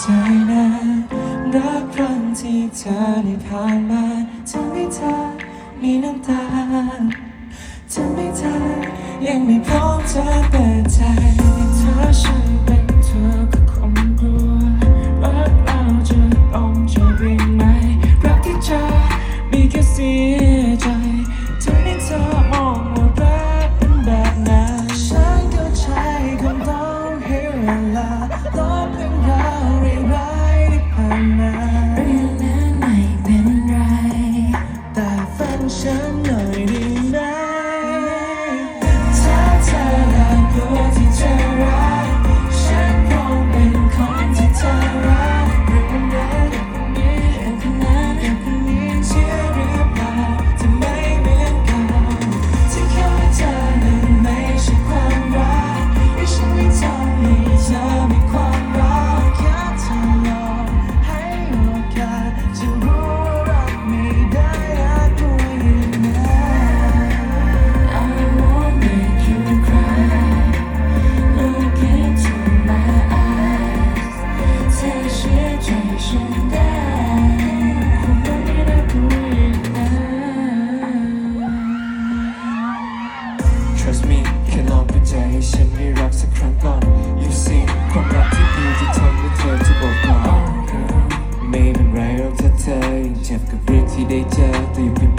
ใจนะรักครั้งที่เธอได้ผ่านมาทำให้เธอมีน้ำตาทำให้เธอยังไม่พร้อมจะเปิดใจเธอฉันเฉันหน่อยได้ไหมถ้าเธอรักตัที่เธอรักฉันคงเป็นคนที่เธอรักรู้นแบบนี้แบบนั้นแบบนี้เชื่อหรือเปล่าจะไม่เหมือนเก่าที่เข้เธอนั้นไม่ใช่ความรักที่ฉันไม่ทำให้เธอ เจ็บกับเรื่องที่ได้เจอแต่ยังเป็น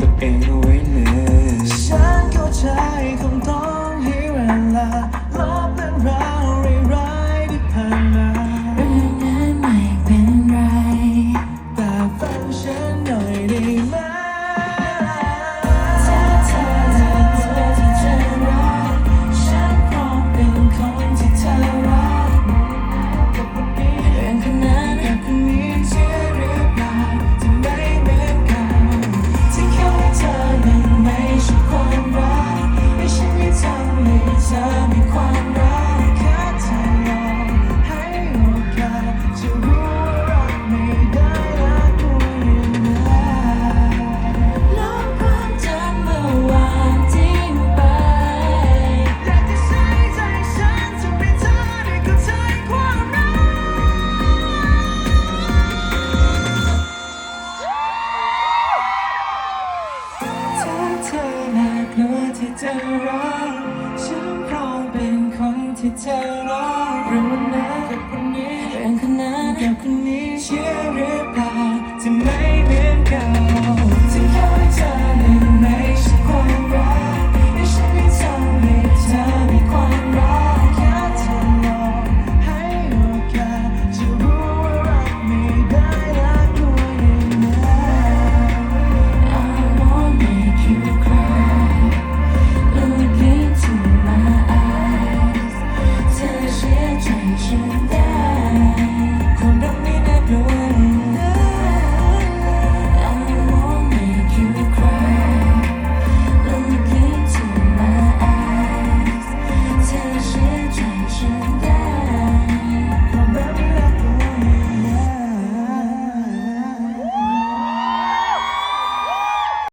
รักฉันพร้อมเป็นคนที่เธอรักรู้นะกับคนนี้เป็นคนนั้นกับคนนี้เชื่อหรือเปล่าจะไม่เหมือนกัน